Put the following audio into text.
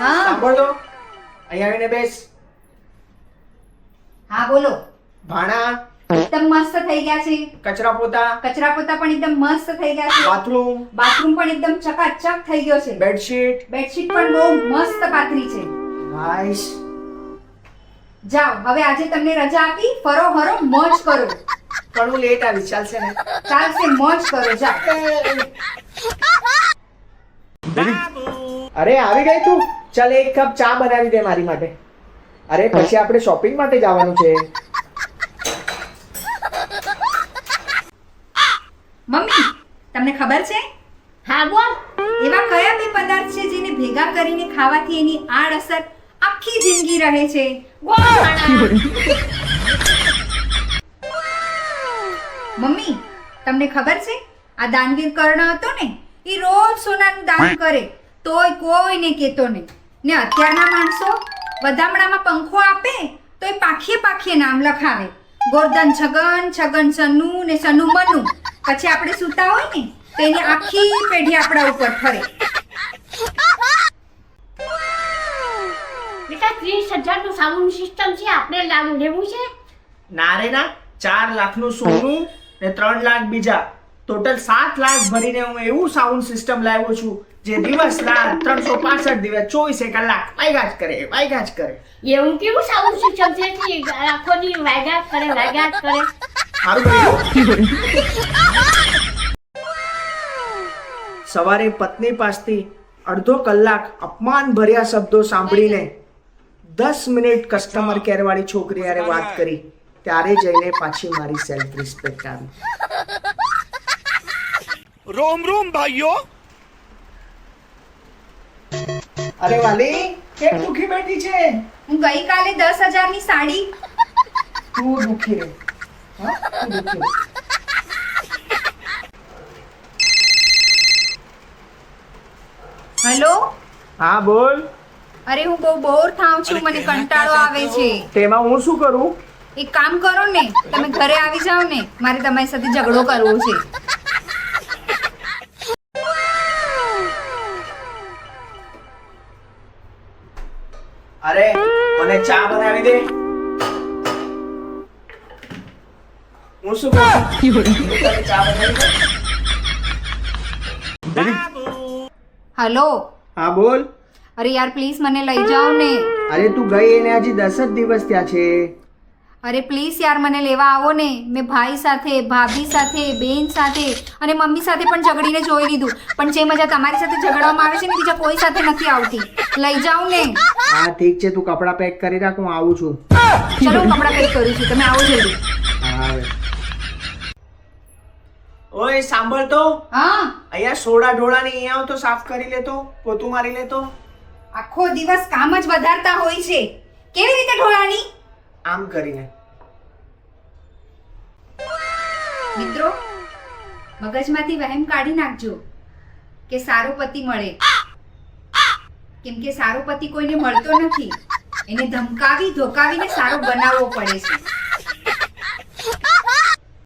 હા. સાંભળ. તો અહીંયા આવીને બેસ. હા બોલો. ભાણા. એકદમ મસ્ત થઈ ગયા છે. કચરા પોતા. કચરા પોતા પણ એકદમ મસ્ત થઈ ગયા છે. બાથરૂમ. બાથરૂમ પણ એકદમ ચકાચક થઈ ગયો છે. બેડશીટ. બેડશીટ પણ બહુ મસ્ત પાથરી છે. નાઈસ. જાઓ હવે આજે તમને રજા આપી ફરો હરો મોજ કરો. ઘણું લેટ આવી ચાલશે ને? ચાલશે મોજ કરો જાઓ. અરે આવી ગઈ તું? ચાલ એક કપ ચા બનાવી દે મારી માટે. અરે પછી આપણે શોપિંગ માટે જવાનું છે. મમ્મી તમને ખબર છે? હા બોલ. એવા કયા બે પદાર્થ છે જેને ભેગા કરીને ખાવાથી એની આડઅસર આખી જિંદગી રહે છે? મમ્મી તમને ખબર છે? આ દાનવીર કર્ણ હતો ને એ રોજ સોનાનું દાન કરે તોય કોઈને કહેતો નહીં. ને અત્યારના માણસો વધામણામાં પંખો આપે તો એ પાખીએ પાખીએ નામ લખાવે. ગોરધન છગન છગન સનુ ને સનુ મનુ પછી આપણે સૂતા હોય ને તો એની આખી પેઢી આપણા ઉપર ફરે. બેટા ત્રીસ હજારનું સાઉન્ડ સિસ્ટમ છે આપણે લાવું. લેવું છે? ના રે ના. ચાર લાખનું સોનું ને ત્રણ લાખ બીજા. ટોટલ સાત લાખ ભરીને હું એવું સાઉન્ડ સિસ્ટમ લાવ્યો છું. જે દિવસ દિવસના ત્રણસો પાસઠ દિવસ ચોવીસે કલાક વાયગા જ કરે વાયગા જ કરે. એવું કેવું સારું શિક્ષક છે કે આખો દી વાયગા કરે વાયગા કરે? સવારે પત્ની પાસેથી અડધો કલાક અપમાન ભર્યા શબ્દો સાંભળીને દસ મિનિટ કસ્ટમર કેરવાળી છોકરી યારે વાત કરી ત્યારે જઈને પાછી મારી સેલ્ફ રિસ્પેક્ટ આવી. રોમ રોમ ભાઈઓ અરે વાલી કેમ દુખી બેઠી છે? હું ગઈકાલે દસ હજારની સાડી. તું દુખી રે. હા તું દુખી રે. હેલો? હા બોલ. અરે હું બહુ બોર થાઉં છું મને કંટાળો આવે છે. તેમાં હું શું કરું? એક કામ કરો ને તમે ઘરે આવી જાઓ ને મારે તમારી સાથે ઝઘડો કરવો છે. અરે મને ચા બનાવી દે. હું શું કરું ચા બનાવી દે હેલો. હા બોલ. અરે યાર પ્લીઝ મને લઈ જાઓ ને અરે તું ગઈ એને હજી દસ જ દિવસ ત્યાં છે. અરે પ્લીઝ યાર મને લેવા આવો ને. મેં ભાઈ સાથે ભાભી સાથે બેન સાથે અને મમ્મી સાથે પણ ઝઘડીને જોઈ લીધું. પણ જે મજા તમારી સાથે ઝઘડવામાં આવે છે ને બીજા કોઈ સાથે નથી આવતી. લઈ જાઓ ને. હા ઠીક છે તું કપડાં પેક કરી રાખ હું આવું છું. ચલો હું કપડાં પેક કરું છું. તમે આવો જલ્દી. ઓય સાંભળ તો. હા. અહીંયા સોડા ઢોળા ને અહીંયા તો સાફ કરી લેતો પોતું મારી લેતો આખો દિવસ કામ જ વધારતા હોય છે. કેવી રીતે ઢોળાની? આમ કરીને. મિત્રો, મગજમાંથી વહેમ કાઢી નાખજો કે સારો પતિ મળે. કેમ કે સારો પતિ કોઈને મળતો નથી. એને ધમકાવી, ધોકાવીને સારો બનાવવો પડે છે.